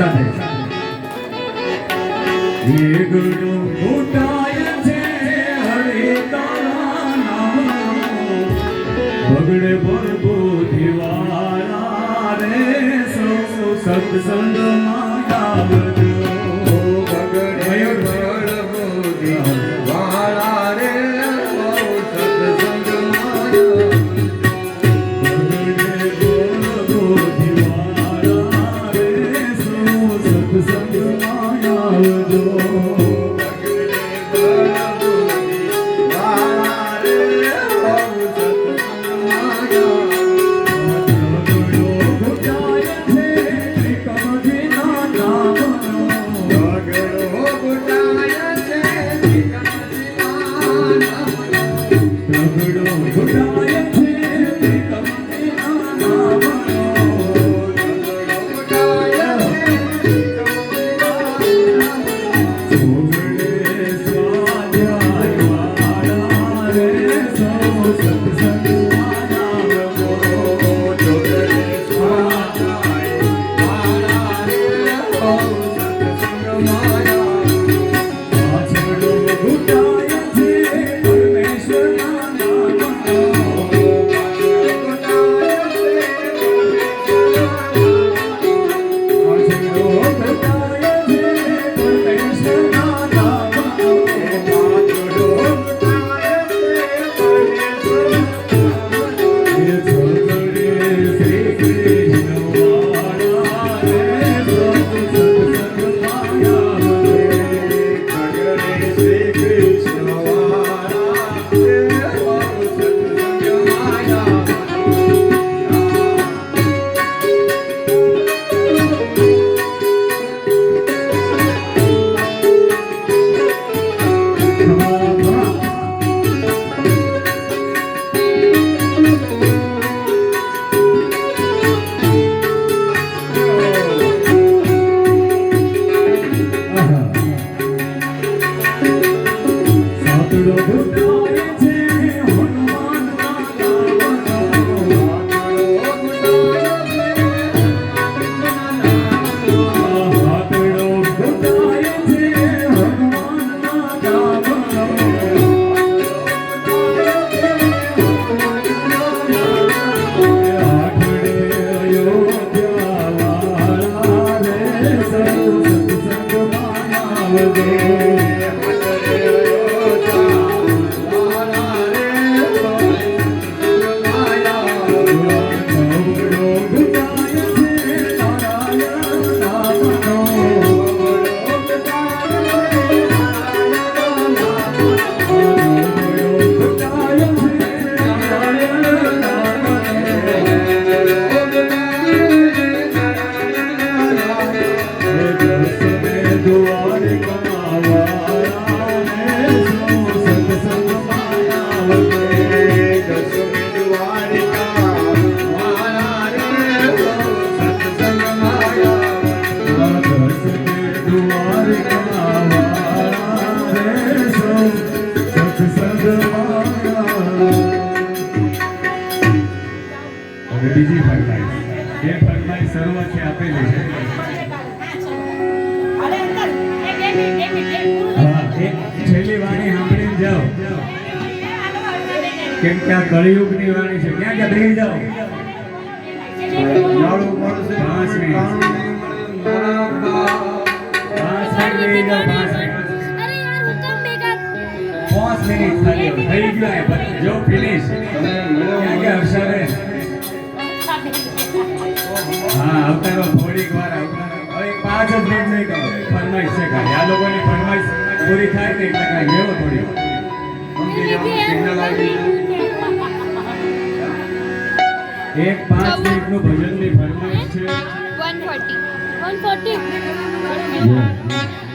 સાથે. બગડે ભરગો દિવાળા રે સત્સંગ સત્સંગમાં આવજો વાળા રે બહુ શરૂઆતથી આપેલી છે. એક છેલ્લી વાણી સાંભળીને જાઓ. કેમ કે આ કળિયુગની વાણી છે. ક્યાં ક્યાં બેસી જાઓ. બેસી જાઓ પાંચ મિનિટ પાંચ મિનિટ થઈ ગયું જો ફિનિશ. હવે પાંચ નહીં કરો. ફરમાઈશ છે ખાલી આ લોકોની ફરમાઈશ પૂરી થાય નહીં એટલે કાંઈ લેવો થોડી વાર. એક પાંચ મિનિટનું ભજનની ફરમાઈશ છે. 140 140